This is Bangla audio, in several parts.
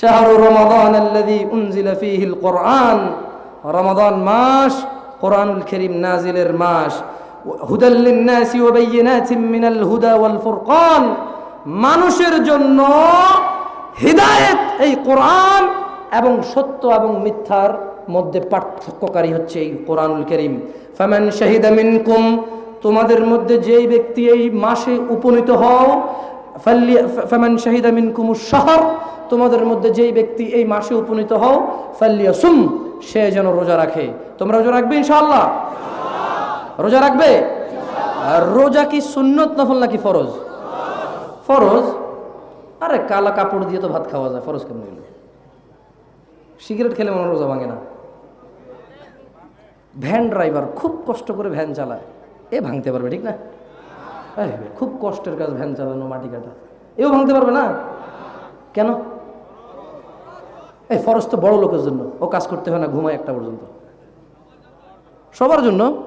শাহরু রমাদান আল্লাযী উনজিলা ফীহিল কোরআন রমাদান মাস কোরআনুল করিম নাজিলের মাস। হুদাল লিন্নাসি হুদা ওয়াল ফুরকান। মানুষের জন্য হিদায়েত এই কোরআন এবং সত্য এবং মিথ্যার মধ্যে পার্থক্যকারী হচ্ছে এই কোরআনুল করিম। ফামান শাহিদা মিনকুম, তোমাদের মধ্যে যেই ব্যক্তি এই মাসে উপনীত হও ফামান শাহিদা মিনকুম শহর, তোমাদের মধ্যে যেই ব্যক্তি এই মাসে উপনীত হও, ফাল্লিয়াসুম, সে যেন রোজা রাখে। তোমরা রোজা রাখবে ইনশাআল্লাহ? রোজা রাখবে? রোজা কি সুন্নত নফল নাকি ফরজ? ফরজ। আরে কালা কাপড় দিয়ে তো ভাত খাওয়া যায়, ফরজ কেমন সিগারেট খেলে মনে রোজা ভাঙে না। ভ্যান ড্রাইভার খুব কষ্ট করে ভ্যান চালায়। এ ভাঙতে পারবে, ঠিক না? খুব কষ্টের কাজ ভ্যান চালানো, মাটি কাটা। এও ভাঙতে পারবে না? কেন? এই ফরজ তো বড় লোকের জন্য। ও কাজ করতে হয় না, ঘুমায় একটা পর্যন্ত। সবার জন্য।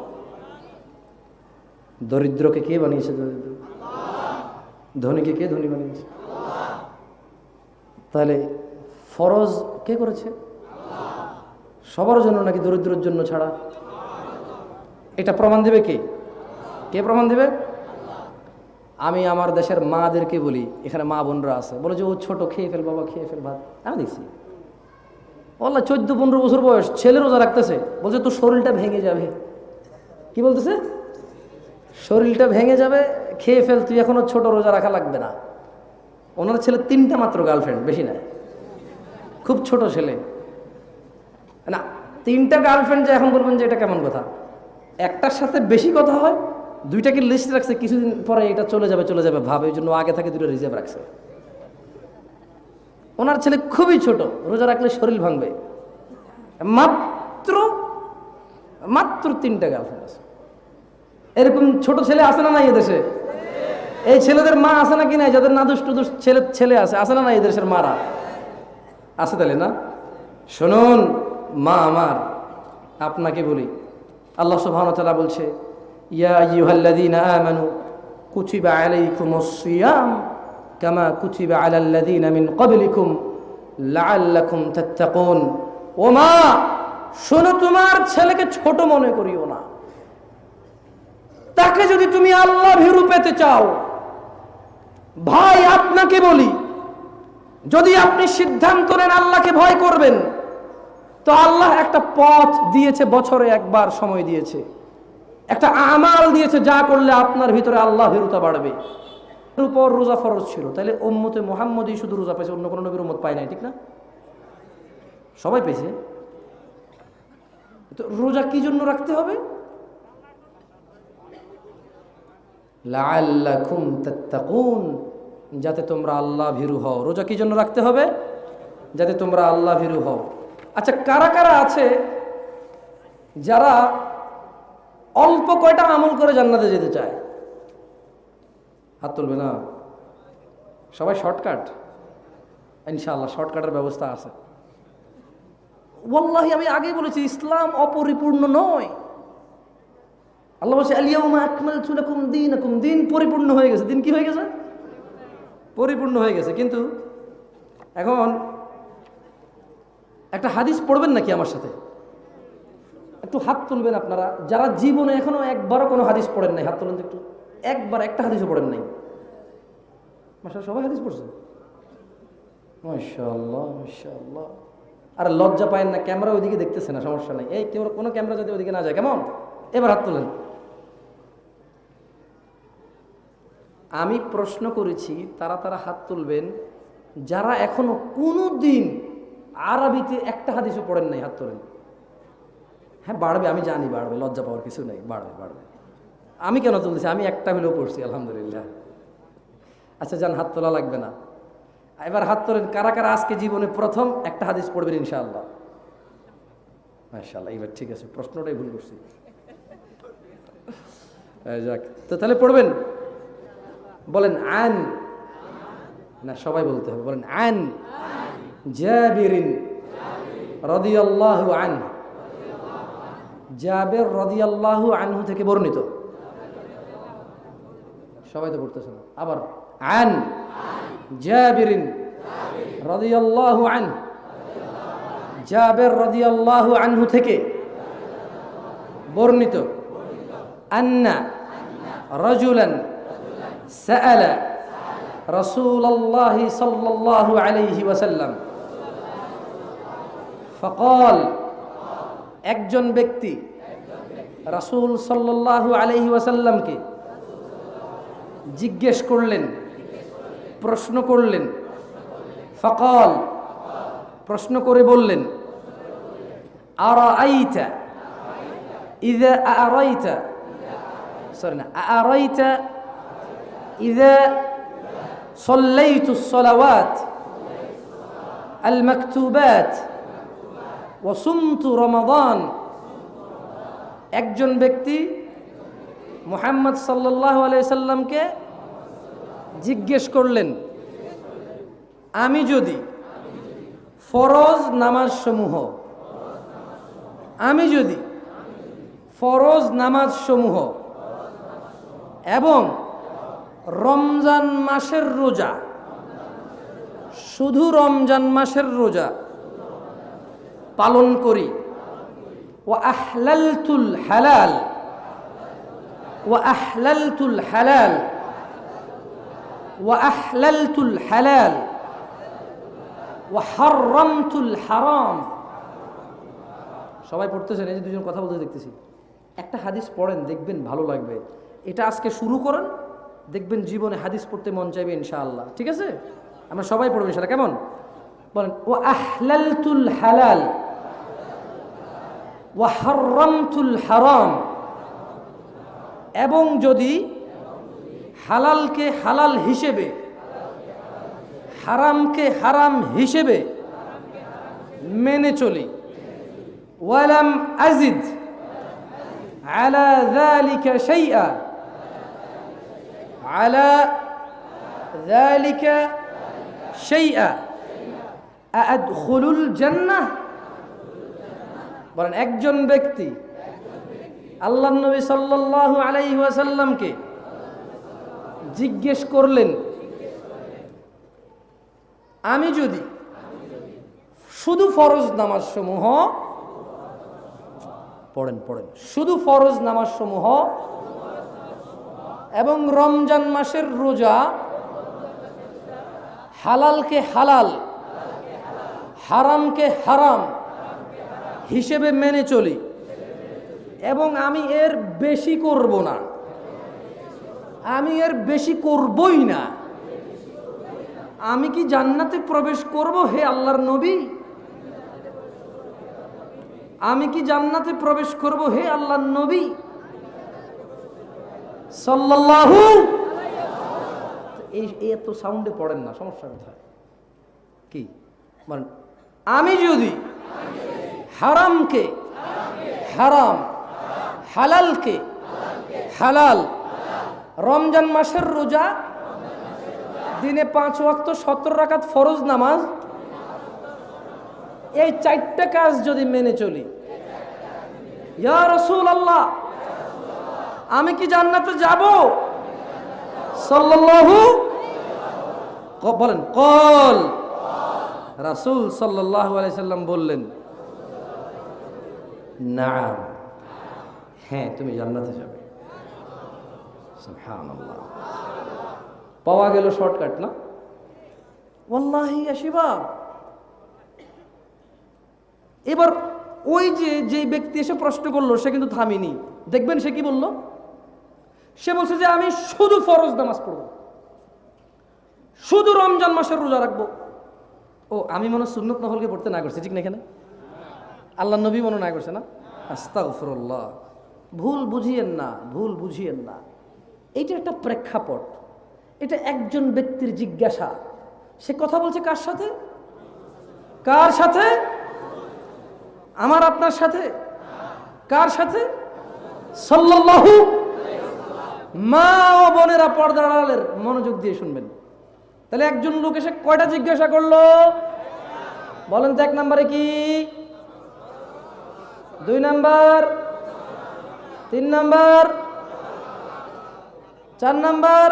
দরিদ্রকে কে বানিয়েছে? দরিদ্র ধনীকে কে ধনী বানিয়েছে? তাহলে ফরজ কে করেছে? সবার জন্য নাকি দরিদ্রের জন্য ছাড়া? এটা প্রমাণ দেবে কে? কে প্রমাণ দেবে? আমি আমার দেশের মাদেরকে বলি, এখানে মা বোনরা আছে, বলে যে, ও ছোট, খেয়ে ফেল বাবা, খেয়ে ফেল ভাত। আমি দেখছি বললা চোদ্দ, পনেরো বছর বয়স, ছেলে রোজা রাখতেছে, বলছে, তোর শরীরটা ভেঙে যাবে। কি বলতেছে? শরীরটা ভেঙে যাবে, খেয়ে ফেল, তুই এখনও ছোট, রোজা রাখা লাগবে না। ওনার ছেলে তিনটা মাত্র গার্লফ্রেন্ড বেশি না। খুব ছোট ছেলে। না, তিনটা গার্লফ্রেন্ড যে এখন বলবেন যে, এটা কেমন কথা? একটার সাথে বেশি কথা হয় দুইটাকে লিস্ট রাখছে? কিছুদিন পরে এটা চলে যাবে চলে যাবে, ভাবে জন্য আগে থেকে দুটো রিজার্ভ রাখছে। ওনার ছেলে খুবই ছোট, রোজা রাখলে শরীর ভাঙবে। মাত্র মাত্র তিনটা গার্লফ্রেন্ড আছে। এরকম ছোট ছেলে আছে না নাই এদেশে? এই ছেলেদের মা আছে নাকি নাই? যাদের নাদুস টুদুস ছেলে ছেলে আছে আছে না না এই দেশের মারা? আছে তাহলে না? শুনুন, মা আমার, আপনাকে বলি, আল্লাহ সুবহানাহু ওয়া বলছে ইয়া আইয়ুহাল্লাযীনা আমানু কুতিবা আলাইকুমুস সিয়াম কামা কুতিবা আলাল্লাযীনা মিন ক্বাবলিকুম লাআল্লাকুম তাত্তাকুন। ও মা শোনো তোমার ছেলেকে ছোট মনে করিও না। তাকে যদি তুমি আল্লাহ ভীরু পেতে চাও, ভাই আপনাকে বলি, যদি আপনি সিদ্ধান্ত নেন আল্লাহকে ভয় করবেন, তো আল্লাহ একটা পথ দিয়েছে, বছরে একবার সময় দিয়েছে। একটা আমাল দিয়েছে, যা করলে আপনার ভিতরে আল্লাহ ভীরুতা বাড়বে। উপর রোজা ফরজ ছিল তাহলে উম্মতে মোহাম্মদই শুধু রোজা পেয়েছে, অন্য কোনো নবীর উম্মত পায় নাই, ঠিক না? সবাই পেয়েছে। তো রোজা কি জন্য রাখতে হবে? যাতে তোমরা আল্লাহ ভীরু হও। রোজা কি জন্য রাখতে হবে? যাতে তোমরা আল্লাহ ভীরু হও। আচ্ছা কারা কারা আছে যারা অল্প কয়টা আমল করে জান্নাতে যেতে চায়? হাত তুলবে না? সবাই শর্টকাট ইনশাআল্লাহ শর্টকাটের ব্যবস্থা আছে। ওয়াল্লাহি, আমি আগেই বলেছি, ইসলাম অপরিপূর্ণ নয়। আল্লাহ বলছে আলিয়াউমা আকমালতু লাকুম দীনাকুম। দিন পরিপূর্ণ হয়ে গেছে। দিন কি হয়ে গেছে? পরিপূর্ণ হয়ে গেছে। কিন্তু এখন একটা হাদিস পড়বেন নাকি আমার সাথে? একটু হাত তুলবেন আপনারা। যারা জীবনে এখনও একবারও কোনো হাদিস পড়েন নাই, হাত তুলেন একটু। একবার একটা হাদিসও পড়েন নাই। মাসা সবাই হাদিস পড়ছে? আর লজ্জা পায়েন না, ক্যামেরা ওইদিকে দেখতেছে না, সমস্যা নেই। এই কেউ কোনো ক্যামেরা যদি ওইদিকে না যায়, কেমন? এবার হাত তোলেন। আমি প্রশ্ন করেছি, তারা তারা হাত তুলবেন, যারা এখনও কোনো দিন আরবিতে একটা হাদিসও পড়েন নাই, হাত তোলেন। হ্যাঁ বাড়বে, আমি জানি বাড়বে, লজ্জা পাওয়ার কিছু নেই, বাড়বে বাড়বে। আমি কেন তুলছি আমি একটা হলেও পড়ছি, আলহামদুলিল্লাহ। আচ্ছা যান হাত তোলা লাগবে না। এবার হাত তোলেন, কারা কারা আজকে জীবনে প্রথম একটা হাদিস পড়বেন, ইনশাআল্লাহ? মাশাআল্লাহ এবার ঠিক আছে, প্রশ্নটাই ভুল করছি। যাক, তো তাহলে পড়বেন। বলেন, আন। না, সবাই বলতে হবে, বলেন, আন। জাবিরিন রাদিয়াল্লাহু আন জাবের রাদিয়াল্লাহু আনহু থেকে বর্ণিত। সবাই তো পড়তেছে না। আবার, আন জাবিরিন রাদিয়াল্লাহু আন জাবের রাদিয়াল্লাহু আনহু থেকে বর্ণিত। আন্না রাজুলান সাআলা রাসূলুল্লাহ সাল্লাল্লাহু আলাইহি ওয়াসাল্লাম। ফকাল একজন ব্যক্তি রাসূল সাল্লাল্লাহু আলাইহি ওয়াসাল্লামকে জিজ্ঞেস করলেন প্রশ্ন করলেন ফকাল প্রশ্ন করে বললেন আরা আইতা ইদা আরাইতা সরি না আরাইতা ইদা صليت الصلوات المكتوبات ওসুমতু রমাদান। একজন ব্যক্তি মোহাম্মদ সাল্লাহ সাল্লামকে জিজ্ঞেস করলেন, আমি যদি ফরজ নামাজ সমূহ আমি যদি ফরজ নামাজ সমূহ এবং রমজান মাসের রোজা, শুধু রমজান মাসের রোজা পালন করি। ও আহলালতুল হালাল। ও আহলালতুল হালাল। ও আহলালতুল হালাল। ও হারামতুল হারাম। সবাই পড়তেছেন, এই যে দুজন কথা বলতে দেখতেছি। একটা হাদিস পড়েন, দেখবেন ভালো লাগবে। এটা আজকে শুরু করেন, দেখবেন জীবনে হাদিস পড়তে মন চাইবে ইনশাআল্লাহ। ঠিক আছে? আমরা সবাই পড়ব ইনশাআল্লাহ। কেমন? বলেন ও আহলালতুল হালাল। ওয়াহরমতুল হারাম। এবং যদি হালালকে হালাল হিসেবে, হারামকে হারাম হিসেবে মেনে চলি। ওয়ালাম আজিদ আলা যালিকা শাইআ। আলা যালিকা শাইআ। আদখুলুল জান্নাহ। বলেন, একজন ব্যক্তি আল্লাহ নবী সাল্লাল্লাহু আলাইহি ওয়াসাল্লামকে জিজ্ঞেস করলেন, আমি যদি শুধু ফরজ নামাজ সমূহ পড়েন পড়েন, শুধু ফরজ নামাজ সমূহ এবং রমজান মাসের রোজা হালালকে হালাল, হারামকে হারাম হিসেবে মেনে চলি। এবং আমি এর বেশি করব না। আমি এর বেশি করবই না। আমি কি জান্নাতে প্রবেশ করব হে আল্লাহর নবী? আমি কি জান্নাতে প্রবেশ করব হে আল্লাহর নবী? সাল্লাল্লাহু এই এত সাউন্ডে পড়েন না, সমস্যা কোথায়? কি? মানে আমি যদি হারামকে, হারাম, হালালকে, হালাল। রমজান মাসের রোজা, দিনে পাঁচ ওয়াক্ত সতেরো রাকাত ফরজ নামাজ। এই চারটা কাজ যদি মেনে চলি। ইয়া রসুল আল্লাহ আমি কি জান্নাতে যাব? সাল্লাল্লাহু বলেন, কল। রাসূল সাল্লাল্লাহু আলাইহি সাল্লাম বললেন নাম হ্যাঁ তুমি জান্নাতে যাবে। পাওয়া গেল শর্টকাট, না? ওয়াল্লাহি আশিবাব এবার ওই যে যে ব্যক্তি এসে প্রশ্ন করল, সে কিন্তু থামিনি। দেখবেন সে কি বলল? সে বলছে যে, আমি শুধু ফরজ নামাজ পড়ব। শুধু রমজান মাসের রোজা রাখব। ও, আমি মনে সুন্নত নফলকে পড়তে না করছি, ঠিক না এখানে? আল্লাহ নবী মনে না করছে না? আস্তাগফিরুল্লাহ। ভুল বুঝিয়েন না, ভুল বুঝিয়েন না। এইটা একটা প্রেক্ষাপট। এটা একজন ব্যক্তির জিজ্ঞাসা। সে কথা বলছে কার সাথে? কার সাথে? আমার, আপনার সাথে? কার সাথে? সাল্লাল্লাহু মা ও বোনেরা পর্দার আড়ালের মনোযোগ দিয়ে শুনবেন। তাহলে একজন লোক এসে কয়টা জিজ্ঞাসা করল? বলেন তো এক নম্বরে কি? দুই নাম্বার, তিন নাম্বার, চার নাম্বার।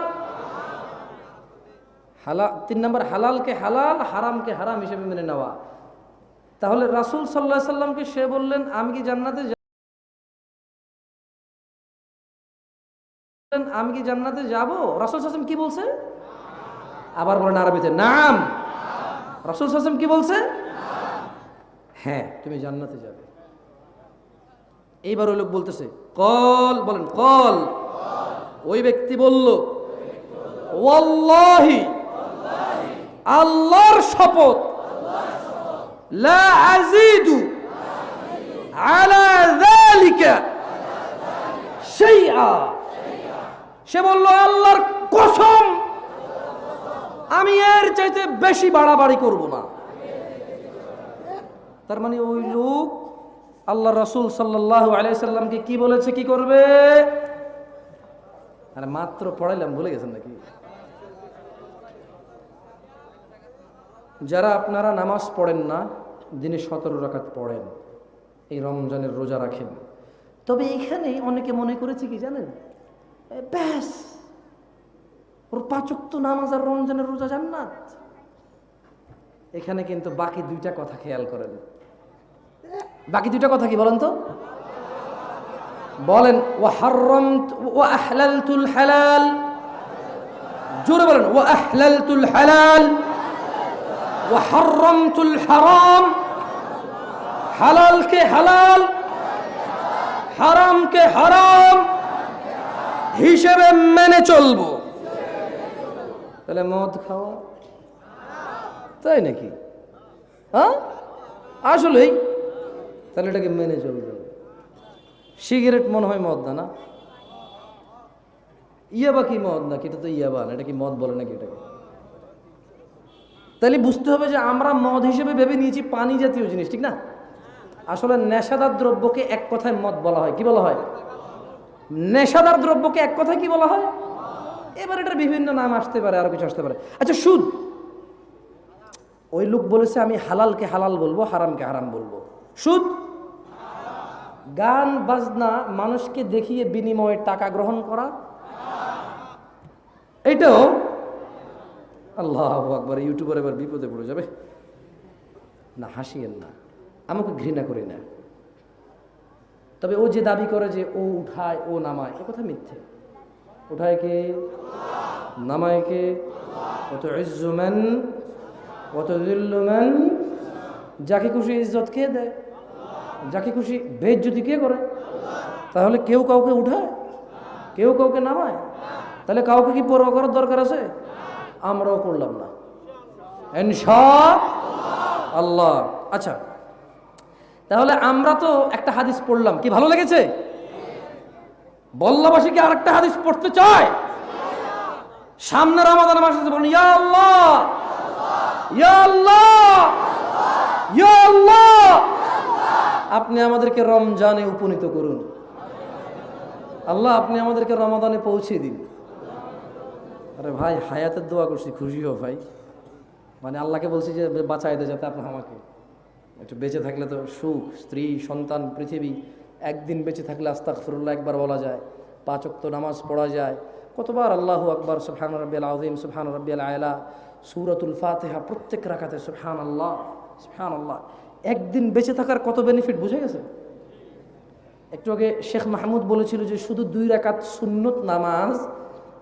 হালা, তিন নম্বর, হালালকে হালাল, হারামকে হারাম হিসেবে মেনে নেওয়া। তাহলে রাসূল সাল্লাহ সাল্লামকে সে বললেন, আমি কি জান্নাতে আমি কি জান্নাতে যাব? রাসূল সাল্লাম কি বলছে? আবার বলেন আরবিতে, নাম। রাসূল সাল্লাম কি বলছে? হ্যাঁ তুমি জান্নাতে যাবে। এইবার ওই লোক বলতেছে, কল বলেন, কল ওই ব্যক্তি বলল, ওয়াল্লাহি, আল্লাহর শপথ, লা আজিদু আলা যালিকা শাইআ সে বলল, আল্লাহর কসম, আমি এর চাইতে বেশি বাড়াবাড়ি করব না তার মানে ওই লোক আল্লাহ রসুল সাল্লাহ আলাইসাল্লামকে কি বলেছে, কি করবে? আরে মাত্র পড়াইলাম, ভুলে গেছেন নাকি? যারা আপনারা নামাজ পড়েন না, দিনে সতেরো রাকাত পড়েন, এই রমজানের রোজা রাখেন। তবে এখানে অনেকে মনে করেছে কি জানেন? ব্যাস, ওর পাচক তো নামাজ আর রমজানের রোজা জান্নাত। এখানে কিন্তু বাকি দুইটা কথা খেয়াল করেন। বাকি দুইটা কথা কি বলেন তো? বলেন ও হারম ও আহলাল তুল হালাল। জোরে বলেন ও আহলাল তুল হালাল। ও হারমতুল হারাম। হালালকে হালাল? হারামকে হারাম? হিসেবে মেনে চলবো। তাহলে মদ খাওয়া তাই নাকি? হ্যাঁ? আসলেই তাহলে এটাকে মেনে চলবে সিগারেট মনে হয় মদ না ইয়াবা কি মদ নাকি? এটা তো ইয়াবা না, এটা কি মদ বলে নাকি এটাকে? তাহলে বুঝতে হবে যে আমরা মদ হিসেবে ভেবে নিয়েছি পানি জাতীয় জিনিস, ঠিক না? আসলে নেশাদার দ্রব্যকে এক কথায় মদ বলা হয়, কি বলা হয়? নেশাদার দ্রব্যকে এক কথায় কি বলা হয়? এবার এটার বিভিন্ন নাম আসতে পারে, আরও কিছু আসতে পারে। আচ্ছা সুদ। ওই লোক বলেছে আমি হালালকে হালাল বলব, হারামকে হারাম বলব। সুদ? গান, বাজনা, মানুষকে দেখিয়ে বিনিময়ে টাকা গ্রহণ করা। এইটাও আল্লাহ আকবর, ইউটিউবার এবার বিপদে পড়ে যাবে। না, হাসিয়েন না, আমাকে ঘৃণা করি না। তবে ও যে দাবি করে যে ও উঠায়, ও নামায়, এ কথা মিথ্যে। উঠায় কে? নামায় কে? কত ইজ্জুমান কত দিল্লুমান যাকে খুশি ইজ্জত কে দেয়? যাকে খুশি বেজ্জতি কে করে, তাহলে কেউ কাউকে উঠায়? কেউ কাউকে নামায়? তাহলে কাউকে কি পরোয়া করার দরকার আছে? আমরাও করলাম না। আল্লাহ। আচ্ছা তাহলে আমরা তো একটা হাদিস পড়লাম। কি ভালো লেগেছে? বল্লাবাসী কি আরেকটা হাদিস পড়তে চায়? সামনে রামাদান মাস আছে, বলুন, ইয়া আল্লাহ! ইয়া আল্লাহ! ইয়া আল্লাহ! আপনি আমাদেরকে রমজানে উপনীত করুন। আল্লাহ আপনি আমাদেরকে রমাদানে পৌঁছে দিন। আরে ভাই, হায়াতের দোয়া করছি, খুশি হো ভাই। মানে আল্লাহকে বলছি যে বাঁচাই দে যাতে আপনার আমাকে। একটু বেঁচে থাকলে তো সুখ, স্ত্রী, সন্তান, পৃথিবী। একদিন বেঁচে থাকলে আস্তাক ফিরুল্লাহ একবার বলা যায়। পাঁচ ওয়াক্ত নামাজ পড়া যায়। কতবার আল্লাহ আকবর সুফহান রব্বিয়াল আউজিম সুফহান রব্বিয়াল আয়লা সুরতুল ফাতেহা প্রত্যেক রাখাতে সুফহান আল্লাহ সুফহান আল্লাহ একদিন বেঁচে থাকার কত বেনিফিট বুঝে গেছে? একটু আগে শেখ মাহমুদ বলেছিল যে শুধু দুই রাকাত সুন্নত নামাজ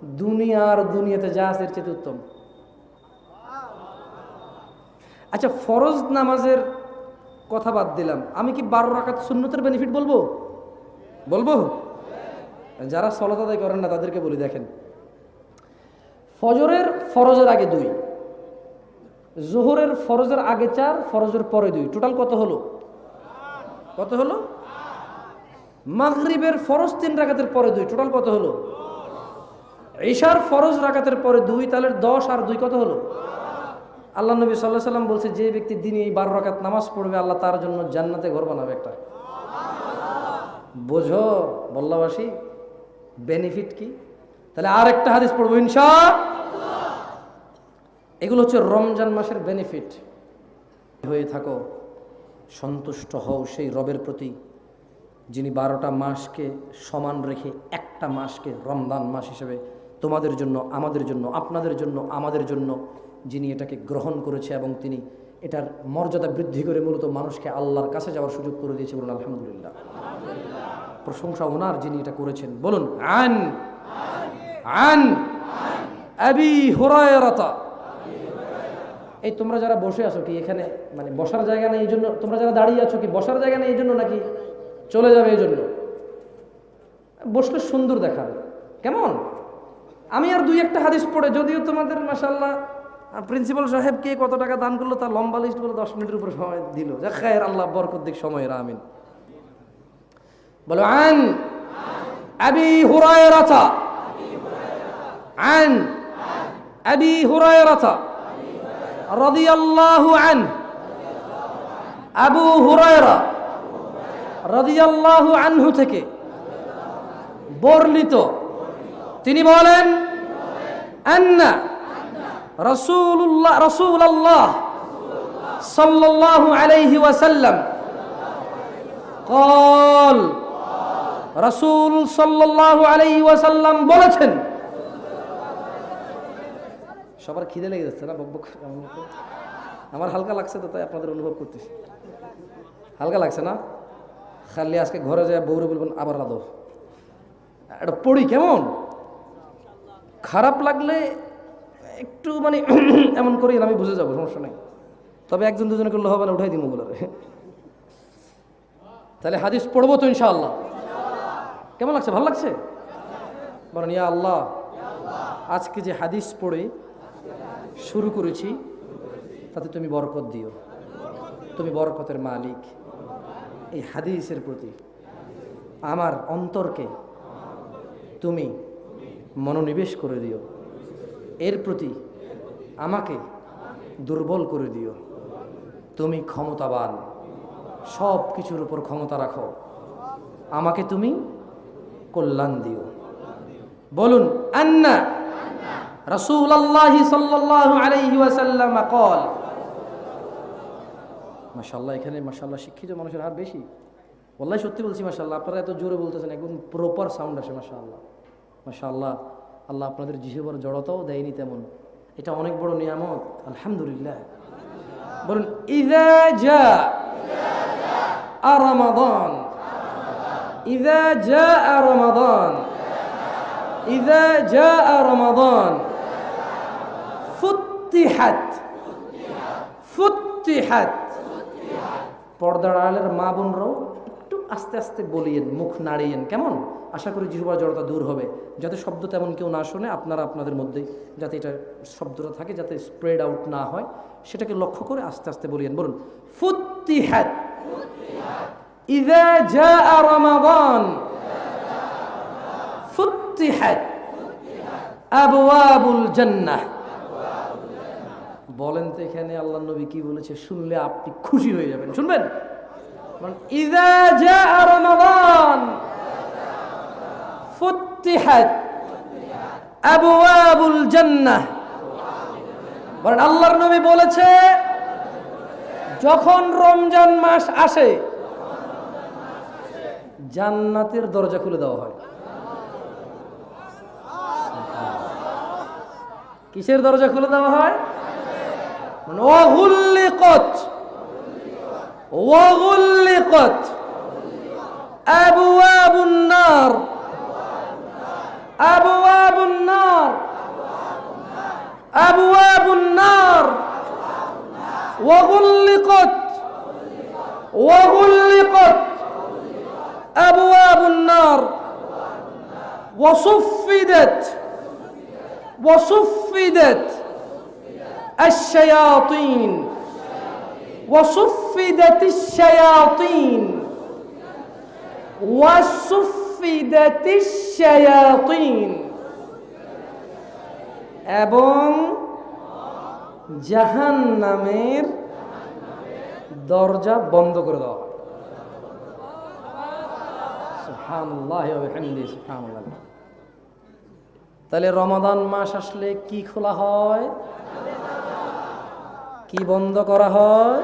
দুনিয়ার দুনিয়াতে যা আছে এর চেয়ে উত্তম। আচ্ছা ফরজ নামাজের কথা বাদ দিলাম। আমি কি বারো রাকাত সুন্নতের বেনিফিট বলব? বলব? যারা সলাত আদায় করেন না, তাদেরকে বলি, দেখেন। ফজরের ফরজের আগে দুই। জোহরের ফরজের আগে চার, ফরজের পরে দুই। টোটাল কত হলো? কত হলো? মাগরিবের ফরজ তিন রাকাতের পরে দুই। টোটাল কত হলো? ঈশার ফরজ রাকাতের পরে দুই, তাহলে দশ আর দুই কত হলো? আল্লাহ নবী সাল্লাহ সাল্লাম বলছে, যে ব্যক্তি দিনে এই বারো রাকাত নামাজ পড়বে, আল্লাহ তার জন্য জান্নাতে ঘর বানাবে একটা। বোঝো, বল্লাবাসী বেনিফিট কি? তাহলে আর একটা হাদিস পড়ব, ইনশা এগুলো হচ্ছে রমজান মাসের বেনিফিট হয়ে থাকো, সন্তুষ্ট হও সেই রবের প্রতি, যিনি বারোটা মাসকে সমান রেখে একটা মাসকে রমজান মাস হিসেবে তোমাদের জন্য, আমাদের জন্য, আপনাদের জন্য, আমাদের জন্য যিনি এটাকে গ্রহণ করেছে এবং তিনি এটার মর্যাদা বৃদ্ধি করে মূলত মানুষকে আল্লাহর কাছে যাওয়ার সুযোগ করে দিয়েছে বলুন আলহামদুলিল্লাহ। প্রশংসা ওনার যিনি এটা করেছেন। বলুন, আন আন, আবি হুরায়রাতা এই তোমরা যারা বসে আছো কি এখানে মানে বসার জায়গা নেই এই জন্য, তোমরা যারা দাঁড়িয়ে আছো কি বসার জায়গা নেই এই জন্য নাকি চলে যাবে এই জন্য? বসলে সুন্দর দেখাবে। কেমন? আমি আর দুই একটা হাদিস পড়ে, যদিও তোমাদের মাসাল্লাহ প্রিন্সিপাল সাহেব কে কত টাকা দান করল তার লম্বা লিস্ট বলে দশ মিনিটের উপরে সময় দিল। যা খায়ের আল্লাহ, বরকত দিক সময় আমিন। বলো, আন আবি হুরায়রাতা। আন আবি হুরায়রাতা। رضي الله عنه أبو هريرة رضي الله عنه থেকে বর্ণিত তিনি বলেন আন্না রাসূলুল্লাহ রাসূলুল্লাহ সাল্লাল্লাহু আলাইহি ওয়াসাল্লাম قال রাসূল সাল্লাল্লাহু আলাইহি ওয়াসাল্লাম বলেছেন সবার খিদে লেগে যাচ্ছে না বকবক আমার হালকা লাগছে তো, তাই আপনাদের অনুভব করতেছি। হালকা লাগছে না? খালি আজকে ঘরে যায় বৌরে বলবেন, আবার রাধো এটা পড়ি কেমন? খারাপ লাগলে একটু মানে এমন করি আমি বুঝে যাব, সমস্যা নেই। তবে একজন দুজনে করলে হবে না উঠাই দিব বলে তাহলে হাদিস পড়ব তো ইনশাআল্লাহ। কেমন লাগছে? ভালো লাগছে? বলেন, ইয়া আল্লাহ। আজকে যে হাদিস পড়ে শুরু করেছি, তাতে তুমি বরকত দিও। তুমি বরকতের মালিক। এই হাদিসের প্রতি আমার অন্তরকে তুমি মনোনিবেশ করে দিও। এর প্রতি আমাকে দুর্বল করে দিও। তুমি ক্ষমতাবান সব কিছুর উপর ক্ষমতা রাখো। আমাকে তুমি কল্যাণ দিও। বলুন, আন্না رسول الله صلى الله عليه وسلم قال মাশাআল্লাহ এখানে মাশাআল্লাহ শিক্ষিত মানুষের হার বেশি ওল্লাহ সত্যি বলছি মাশাআল্লাহ আপনারা এত জোরে বলতেছেন একদম প্রপার সাউন্ড আসে মাশাআল্লাহ মাশাআল্লাহ আল্লাহ আপনাদের জিহবার জড়তাও দেয়নি তেমন এটা অনেক বড় নিয়ামত আলহামদুলিল্লাহ বলুন ইদা জা রমাদান ইদা জা রমাদান إذا جاء رمضان ফুত্তিহাত ফুত্তিহাত পর্দার আড়ালের মা বোনরাও একটু আস্তে আস্তে বলিয়েন, মুখ নাড়িয়েন, কেমন? আশা করি জিহুবা জড়তা দূর হবে। যাতে শব্দ তেমন কেউ না শোনে, আপনারা আপনাদের মধ্যেই যাতে এটা শব্দটা থাকে, যাতে স্প্রেড আউট না হয়, সেটাকে লক্ষ্য করে আস্তে আস্তে বলিয়েন। বলুন ফুত্তিহাত ইদা জা রমাদান। ফুত্তিহাত আবুল জন্নাহ। বলেন তো এখানে আল্লাহ নবী কি বলেছে, শুনলে আপনি খুশি হয়ে যাবেন। শুনবেন? আল্লাহর নবী বলেছে, যখন রমজান মাস আসে, জান্নাতের দরজা খুলে দেওয়া হয়। কিসের দরজা খুলে দেওয়া হয়? وغلقت. وغلقت. أبواب النار. أبواب النار. أبواب النار. وغلقت. وغلقت. أبواب النار. وصفدت. وصفدت. الشياطين وصفدت الشياطين وصفدت الشياطين এবং জাহান নামের দরজা বন্ধ করে দেওয়া হয়। সুবহানাল্লাহি ওয়া বিহামদিহি সুবহানাল্লাহ তাহলে রমাদান মাস আসলে কি খোলা হয় কি বন্ধ করা হয়?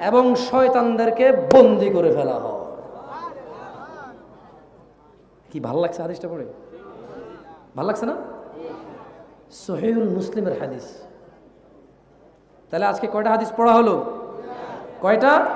এবং শয়তানদেরকে বন্দি করে ফেলা হয়। কি, ভালো লাগছে হাদিসটা পড়ে? ভালো লাগছে না? সোহেউল মুসলিমের হাদিস। তাহলে আজকে কয়টা হাদিস পড়া হলো? কয়টা?